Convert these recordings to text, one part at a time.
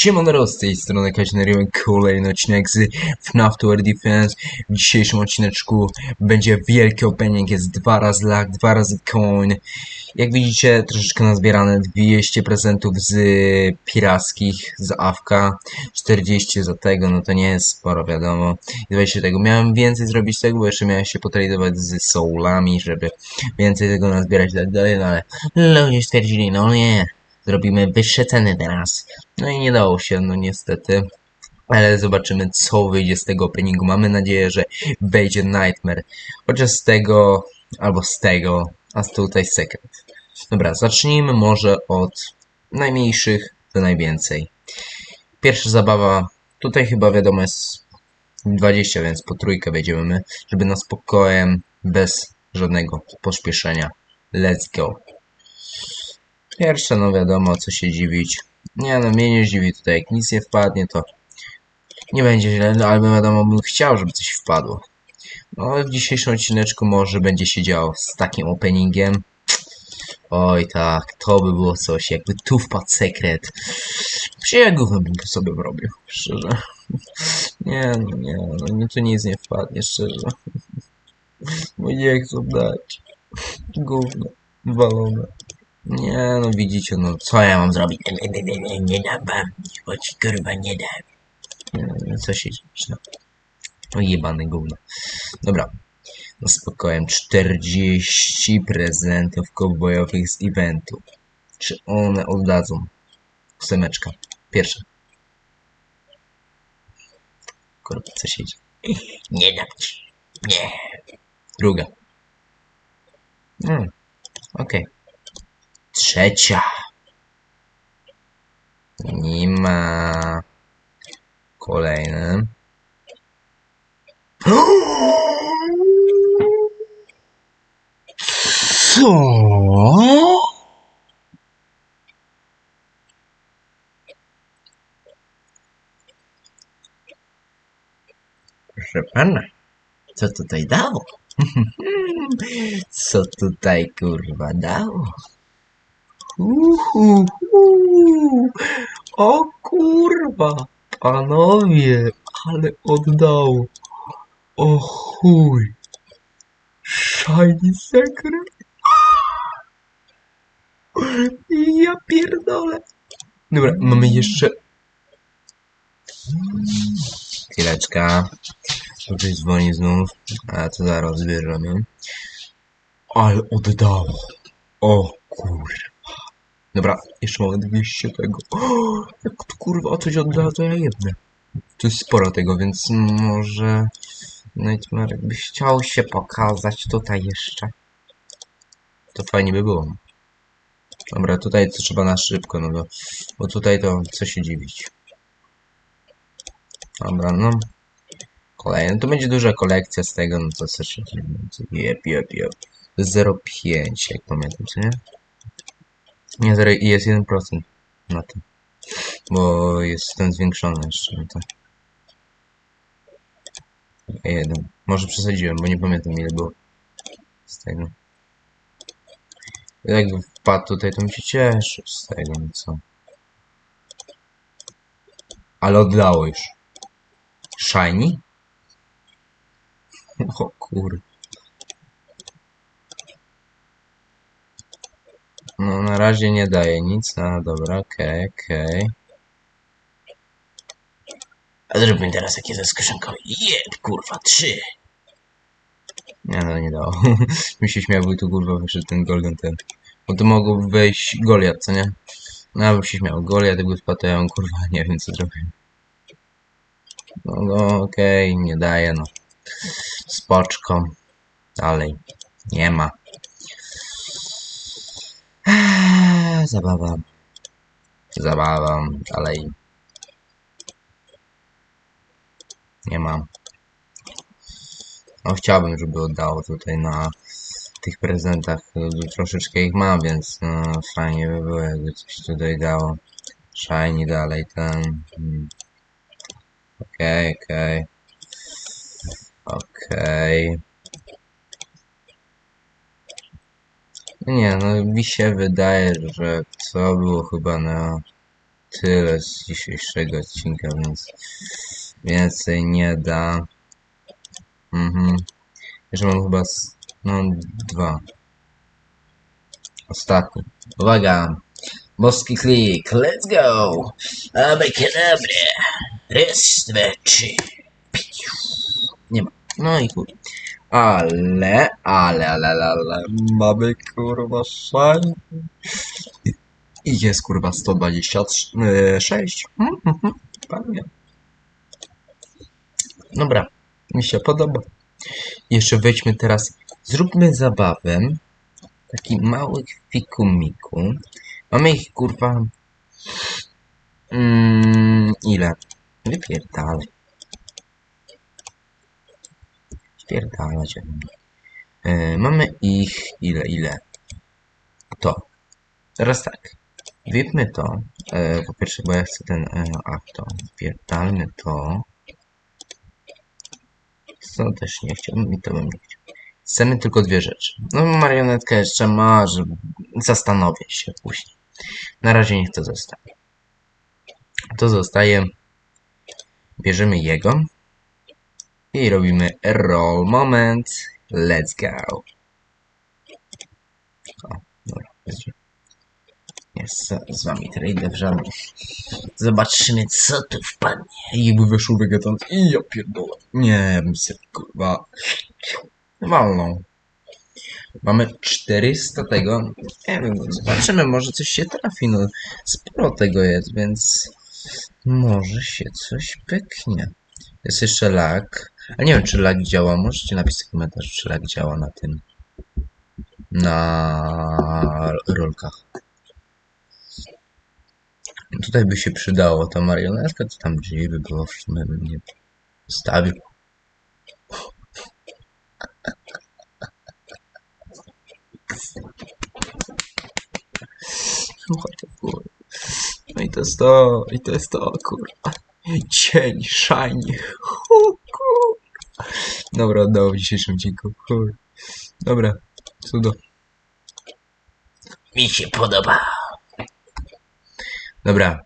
Siemano, z tej strony Kaźneriłem kolejny odcinek z FNAF Tower Defense. W dzisiejszym odcineczku będzie wielki opening, jest dwa razy lag, dwa razy coin. Jak widzicie, troszeczkę nazbierane 200 prezentów z pirackich, z Awka, 40 za tego, no to nie jest sporo, wiadomo. I 20 tego. Miałem więcej zrobić tego, bo jeszcze miałem się potradować z soulami, żeby więcej tego nazbierać i tak dalej, no ale ludzie stwierdzili, no nie, zrobimy wyższe ceny teraz. No i nie dało się, no niestety. Ale zobaczymy, co wyjdzie z tego openingu. Mamy nadzieję, że wejdzie Nightmare. Chociaż z tego, albo z tego, a tutaj sekret. Dobra, zacznijmy może od najmniejszych do najwięcej. Pierwsza zabawa, tutaj chyba wiadomo jest 20, więc po trójkę wejdziemy my, żeby na spokojem, bez żadnego pośpieszenia. Let's go. Pierwsze, no wiadomo, co się dziwić. Nie no, mnie nie zdziwi tutaj, jak nic nie wpadnie, to nie będzie źle, no ale wiadomo, bym chciał, żeby coś wpadło. No, w dzisiejszym odcineczku może będzie się działo z takim openingiem. Oj tak, to by było coś, jakby tu wpadł sekret. Przyjegówem bym to sobie robił, szczerze. Nie no, nie no, no tu nic nie wpadnie, szczerze. Bo nie chcą dać. Gówno, walone. Nie, no widzicie, no co ja mam zrobić? Nie, dam wam, bo ci kurwa nie dam. Nie, no, co się dziwić, no. O jebany gówno. Dobra, no spokojnie, 40 prezentów kowbojowych z eventu. Czy one oddadzą? Ósemeczka, pierwsza. Kurwa, co się dzieje? Nie dam ci. Nie. Druga. Hmm, okej. Trzecia. Nie ma. Kolejny. Co? Proszę pana, co tutaj dało? Co tutaj kurwa dało? Uhu, uhu. O kurwa, panowie, ale oddało. O chuj. Shiny sekret. Ja pierdolę. Dobra, mamy jeszcze... Chwileczka. To Ktoś dzwoni znów, a to zaraz zbierzemy. Ale oddało. O kurwa. Dobra, jeszcze mamy 200 tego. O, jak to kurwa coś odda, to ja jedne. Tu jest sporo tego, więc może... Nightmare jakby chciał się pokazać tutaj jeszcze. To fajnie by było. Dobra, tutaj to trzeba na szybko, no bo, bo tutaj to co się dziwić. Dobra, no. Kolejny. To będzie duża kolekcja z tego, no to co się dziwić. Jep, jep, jep. To jest 0,5 jak pamiętam, co nie? Nie, 0, jest 1% na tym. Bo jest ten zwiększony jeszcze, no to. Jeden. Może przesadziłem, bo nie pamiętam ile było z tego. Jak wpadł tutaj, to mi się cieszy z tego, no co. Ale oddało już. Shiny? O kur... No na razie nie daje nic, no dobra, okej, okej. A zrobimy teraz takie ze skrzynką. Jeb, kurwa, trzy! Nie no, nie dało. Mi się śmiał, tu kurwa wyszedł ten golden ten. Bo to mogło wejść Goliat, co nie? No ja bym się śmiał. Goliat jakby spadł, kurwa nie wiem co zrobię. No, no okej, nie daje no. Spoczko. Dalej. Nie ma. Eee, Zabawa. Zabawa. Dalej. Nie mam. No chciałbym, żeby oddało tutaj na tych prezentach. No, Troszeczkę ich mam, więc no, fajnie by było, jakby coś tutaj dało. Shiny dalej ten. hmm. Okej, okej. Okej. Nie, no mi się wydaje, że to było chyba na tyle z dzisiejszego odcinka, więc więcej nie da. Mhm. Jeszcze mam chyba z, no dwa. Ostatni. Uwaga! Boski klik, let's go! Abracadabra! Raz, dwa, trzy. Nie ma. No i chuj. Ale, ale, ale, ale, ale, mamy kurwa szajn. I jest kurwa 126. Mhm, mhm, Panie. Dobra, mi się podoba. Jeszcze wejdźmy teraz, zróbmy zabawę. Taki mały fikumiku. Mamy ich kurwa. Mm, ile? Wypierdalaj. Wypierdalać. E, mamy ich ile, ile? To. Teraz tak. Wypmy to. E, po pierwsze, bo ja chcę ten. E, a to. Wypierdalmy to. Co też nie chciałbym i to bym nie chciał. Chcemy tylko dwie rzeczy. No marionetkę jeszcze może. Zastanowię się później. Na razie niech to zostanie. To zostaje. Bierzemy jego. I robimy roll moment. Let's go. O, dobra, jest. Z, wami trade w żadnych. Zobaczymy co tu wpadnie. I by wyszło wygadąc. I ja pierdolę. Nie, bym sobie kurwa. Walną. Mamy 400 tego. Nie wiem, zobaczymy, może coś się trafi. No, sporo tego jest, więc może się coś pyknie. Jest jeszcze lag. A nie wiem, czy lag działa. Możecie napisać w komentarzu, czy lag działa na tym. Na rolkach. Tutaj by się przydało ta marionetka, co tam gdzieś by było, w sumie bym nie stawił. No i to jest to, i to jest to, kurwa. Cień, shiny. Hu, kurwa. Dobra, oddało w dzisiejszym odcinku. Chuj. Dobra, cudo. Mi się podoba. Dobra.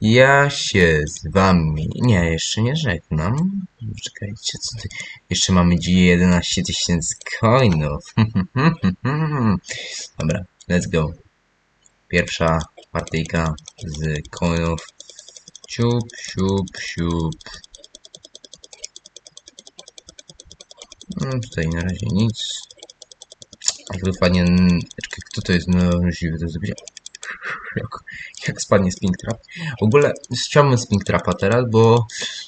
Ja się z wami. Nie, jeszcze nie żegnam. Czekajcie, co ty. Jeszcze mamy dzisiaj 11 tysięcy coinów. Dobra, let's go. Pierwsza partyjka z coinów. Siup, siup, siup. No, tutaj na razie nic. Fajnie. Czekaj, kto to jest? No, możliwe to zrobić. Jak, jak spadnie Springtrap. W ogóle chciałbym Springtrapa teraz, bo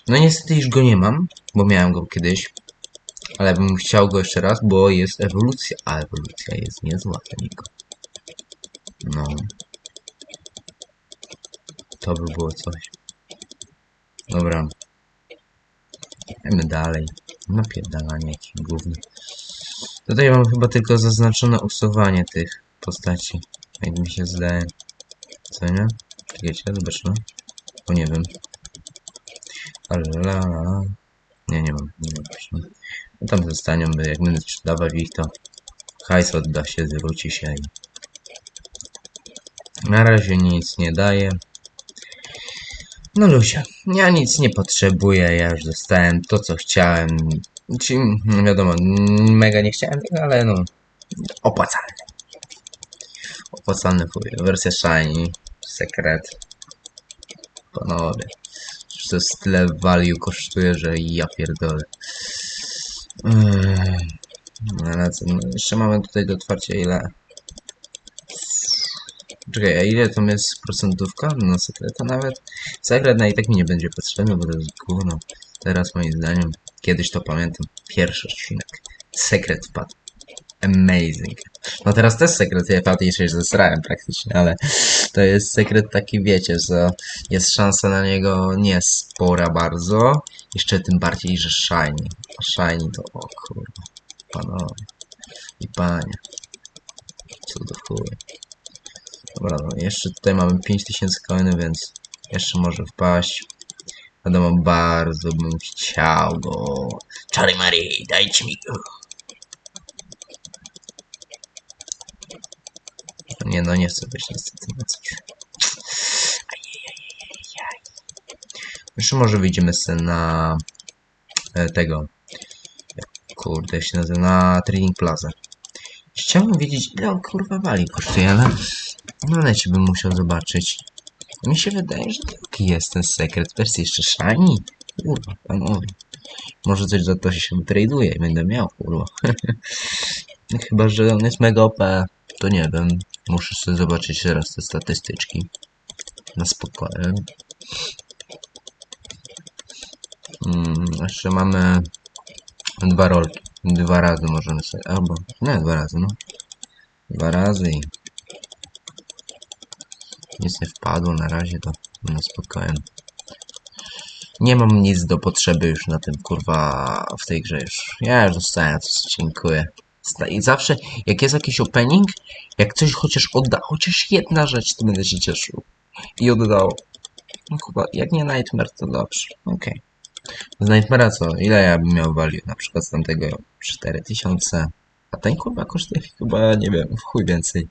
no niestety już go nie mam, bo miałem go kiedyś. Ale bym chciał go jeszcze raz, bo jest ewolucja, a ewolucja jest niezła dla niego. No. To by było coś. Dobra. Idziemy dalej. Napierdalanie jakieś gówno. Tutaj mam chyba tylko zaznaczone usuwanie tych postaci. Jak mi się zdaje. Co nie? Czekajcie, zobaczmy. Bo nie wiem. Alala. Nie, nie mam. Nie mam. No tam zostanią, by jak będę sprzedawać ich, to hajs odda się, zwróci się i... Na razie nic nie daje. No ludzie, ja nic nie potrzebuję, ja już dostałem to, co chciałem. Czy, no wiadomo, mega nie chciałem tego, ale no, opłacalne. Opłacalny chuj. Wersja Shiny, sekret. Panowie. Przecież to jest tyle value kosztuje, że ja pierdolę. Eee, no no jeszcze mamy tutaj do otwarcia ile? Czekaj, a ile tam jest procentówka? No sekreta nawet? Sekret na i tak mi nie będzie potrzebny, bo to jest gówno. Teraz moim zdaniem, kiedyś to pamiętam, pierwszy odcinek. Sekret wpadł. Amazing. No teraz też sekret, wpadł jeszcze się zesrałem praktycznie, ale to jest sekret taki, wiecie, że jest szansa na niego nie spora bardzo. Jeszcze tym bardziej, że shiny. A shiny to, o kurwa, panowie i panie. Cudów chuj. Dobra, no jeszcze tutaj mamy 5000 coiny, więc jeszcze może wpaść. Wiadomo, bardzo bym chciał go. Czary Mary, dajcie mi go. Nie no, nie chcę być niestety na coś. Jeszcze może wyjdziemy sobie na e, tego. Kurde, jak się nazywa? Na Trading Plaza. Chciałbym wiedzieć, ile on kurwa wali kosztuje, ale na necie bym musiał zobaczyć. Mi się wydaje, że taki jest ten sekret. Wersja jeszcze shiny. Kurwa, panowie. Może coś za to się traduje i będę miał, kurwa. Chyba, że on jest mega OP, to nie wiem. Muszę sobie zobaczyć teraz te statystyczki. Na spokojnie. Mm, jeszcze mamy dwa rolki. Dwa razy możemy sobie, albo, nie, dwa razy, no. Dwa razy i nie wpadło na razie, to na spokojnie. Nie mam nic do potrzeby już na tym, kurwa, w tej grze już. Ja już dostałem, dziękuję. I zawsze, jak jest jakiś opening, jak coś chociaż odda, chociaż jedna rzecz, to będę się cieszył. I oddało. No chyba, jak nie Nightmare, to dobrze. Okej. Z Nightmare'a co? Ile ja bym miał value? Na przykład z tamtego 4000. A ten kurwa kosztuje chyba, nie wiem, w chuj więcej.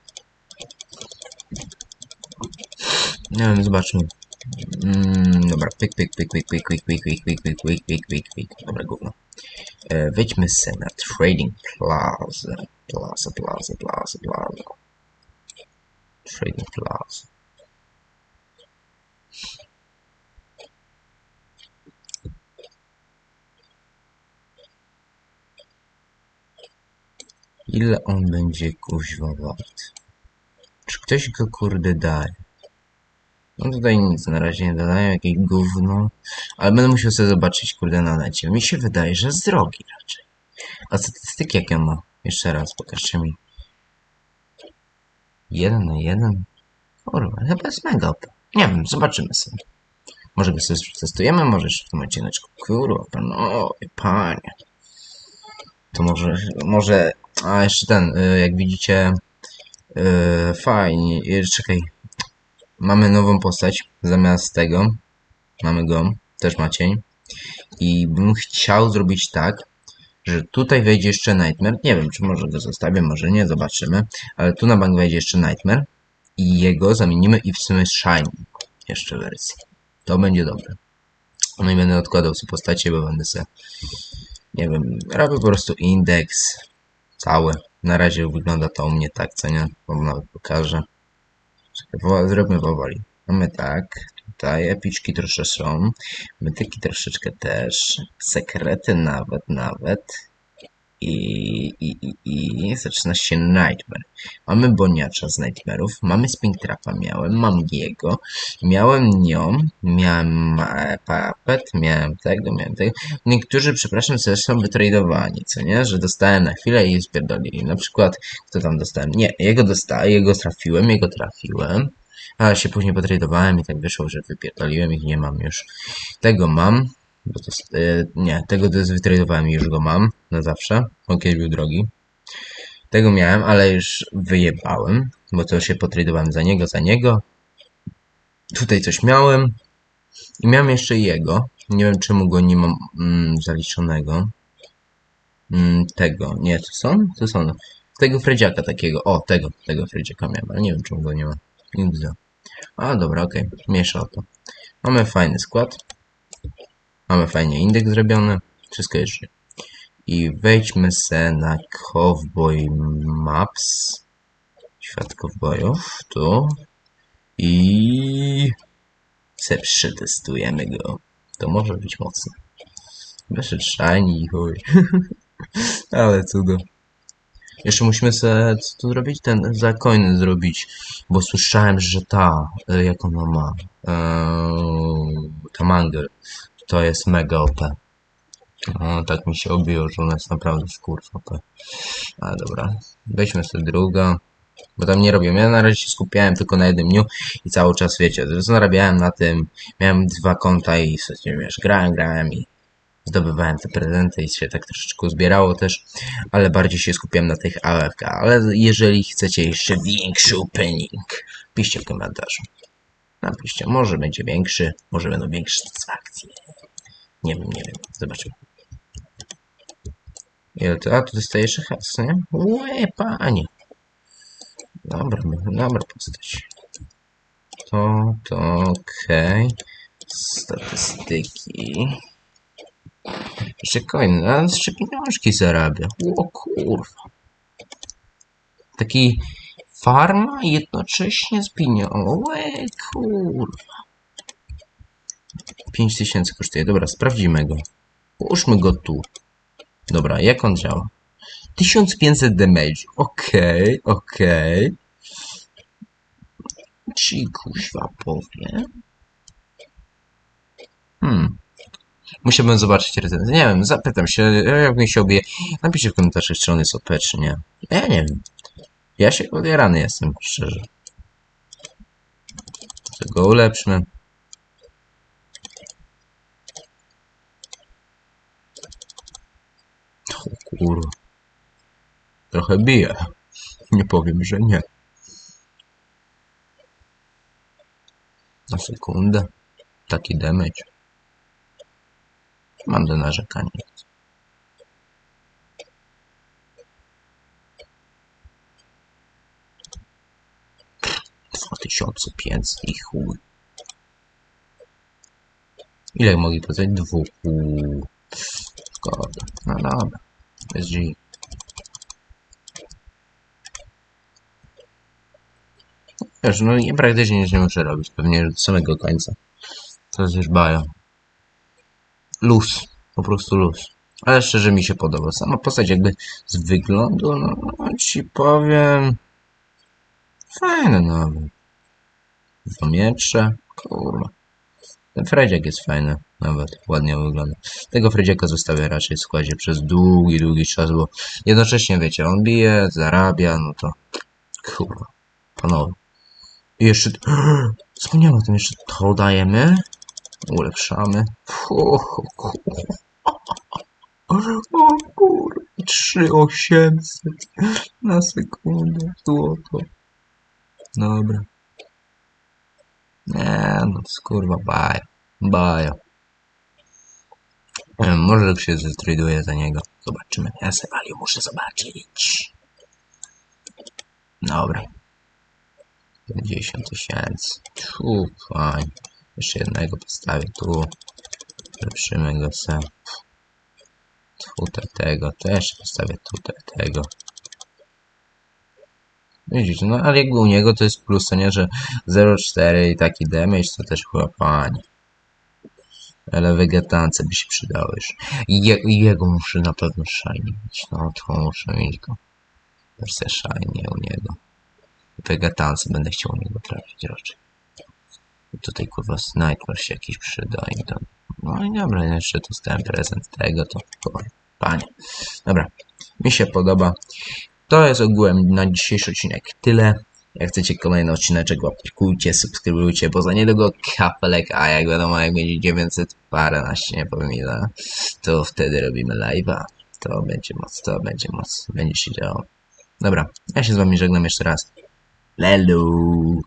Nie wiem, zobaczmy. Mm, dobra, pyk, pyk, pyk, pyk, pyk, pyk, pyk, pyk, pyk, pyk, pyk, pyk, pyk, pyk. Dobra, gówno. E, wejdźmy sobie na Trading Plaza. Plaza, Plaza, Plaza, Plaza. Trading Plaza. Ile on będzie kuźwa wart? Czy ktoś go kurde daje? No tutaj nic na razie nie dodają, jakieś gówno. Ale będę musiał sobie zobaczyć kurde na necie. Mi się wydaje, że z drogi raczej. A statystyki jakie ma? Jeszcze raz, pokażcie mi. Jeden na jeden? Kurwa, chyba jest mega. Nie wiem, zobaczymy sobie. Może go sobie testujemy, może jeszcze w tym odcineczku. Kurwa, panowie, panie. To może, może, a jeszcze ten, y, jak widzicie, y, fajnie, y, czekaj, mamy nową postać zamiast tego, mamy go, też ma cień i bym chciał zrobić tak, że tutaj wejdzie jeszcze Nightmare, nie wiem, czy może go zostawię, może nie, zobaczymy, ale tu na bank wejdzie jeszcze Nightmare i jego zamienimy i w sumie Shiny jeszcze wersję, to będzie dobre. No i będę odkładał sobie postacie, bo będę sobie nie wiem, robię po prostu indeks cały. Na razie wygląda to u mnie tak, co nie? Wam nawet pokażę. Zróbmy powoli. Mamy tak, tutaj epiczki troszkę są, mytyki troszeczkę też, sekrety nawet, nawet. I, i, i, i zaczyna się Nightmare. Mamy Boniacza z Nightmare'ów, mamy Springtrapa miałem, mam jego, miałem nią, miałem e, Puppet, miałem tego, miałem tego. Niektórzy, przepraszam, są wytradowani, co nie? Że dostałem na chwilę i spierdolili. Na przykład, kto tam dostałem? Nie, jego dostałem, jego trafiłem, jego trafiłem. A się później potradowałem i tak wyszło, że wypierdoliłem ich, nie mam już. Tego mam, jest- e, nie, tego wytradowałem i już go mam, na zawsze, bo kiedyś był drogi. Tego miałem, ale już wyjebałem, bo to się potradowałem za niego, za niego. Tutaj coś miałem. I miałem jeszcze jego. Nie wiem czemu go nie mam mm, zaliczonego. Mm, tego. Nie, to są? To są. Tego Fredziaka takiego. O, tego. Tego Fredziaka miałem, ale nie wiem czemu go nie ma. Za. A, dobra, okej. Mniejsza o to. Mamy fajny skład. Mamy fajnie indeks zrobiony. Wszystko jest żyje. I wejdźmy se na Cowboy Maps. Świat cowboyów. Tu. I se przetestujemy go. To może być mocne. Wyszedł shiny chuj. Ale cudo. Jeszcze musimy sobie, co tu zrobić? Ten za coiny zrobić, bo słyszałem, że ta, e, jak ona ma, eee, ta mangel, to jest mega OP. O, tak mi się obiło, że ona jest naprawdę skurw OP. Ale dobra, weźmy sobie druga, bo tam nie robię. Ja na razie się skupiałem tylko na jednym dniu i cały czas, wiecie, zarabiałem na tym, miałem dwa konta i sobie, wiesz, grałem, grałem i zdobywałem te prezenty i się tak troszeczkę zbierało też, ale bardziej się skupiałem na tych AFK. Ale jeżeli chcecie jeszcze większy opening, piszcie w komentarzu. Napiszcie, może będzie większy, może będą większe satysfakcje. Nie wiem, nie wiem, zobaczymy. Ile to? A, tu dostaję jeszcze hajs, nie? Łe, panie. Dobra, dobra postać. To, to, okej. Statystyki. Jeszcze coin, a jeszcze pieniążki zarabia. O kurwa. Taki farma jednocześnie z pieniążkami. Łe kurwa. 5000 kosztuje. Dobra, sprawdzimy go. Połóżmy go tu. Dobra, jak on działa? 1500 damage. Okej, okej. Ci kuźwa powie. Hmm. Musiałbym zobaczyć recenzję. Nie wiem, zapytam się, jak mi się obie. Napiszcie w komentarzach, czy on jest OP, czy nie. Ja nie wiem. Ja się odjarany jestem, szczerze. To go ulepszmy. Kurwa. Trochę bije. Nie powiem, że nie. Na sekundę. Taki damage. Mam do narzekania. Tysiące pięćset i chuj. Ile mogli powiedzieć? Dwóch. Szkoda. No dobra. Jest G. Wiesz, no i praktycznie nic nie muszę robić. Pewnie do samego końca. To jest już baja. Luz. Po prostu luz. Ale szczerze mi się podoba. Sama postać jakby z wyglądu, no, no ci powiem... Fajne nawet. Dwa miecze. Kurwa. Ten Fredziak jest fajny. Nawet ładnie wygląda. Tego Fredziaka zostawię raczej w składzie przez długi, długi czas, bo jednocześnie wiecie, on bije, zarabia, no to... Kurwa. Panowie. I jeszcze... Wspomniałem o tym, jeszcze to dajemy. Ulepszamy. O kurwa. O kurwa. 3800 na sekundę. Złoto. Dobra. Nie, no kurwa. Nie wiem, może się zestraduje za niego. Zobaczymy. Ja se value muszę zobaczyć. Dobra. 50 tysięcy. Tu, fajnie. Jeszcze jednego postawię tu. Lepszymy go se. Tutaj tego też postawię tutaj tego. Widzicie, no ale jakby u niego to jest plus, to nie, że 0,4 i taki damage to też chyba fajnie. Ale wegetance by się przydały już. I je, jego muszę na pewno shiny. No to muszę mieć go. Wersja shiny u niego. Wegetance będę chciał u niego trafić raczej. I tutaj kurwa sniper się jakiś przyda i to. No i dobra, jeszcze dostałem prezent tego, to kurwa, panie. Dobra, mi się podoba. To jest ogółem na dzisiejszy odcinek tyle. Jak chcecie kolejny odcineczek, łapkujcie, subskrybujcie, bo za niedługo kafelek, a jak wiadomo, jak będzie 900 paręnaście, nie powiem ile, to wtedy robimy live'a. To będzie moc, to będzie moc, będzie się działo. Dobra, ja się z wami żegnam jeszcze raz. Lelu!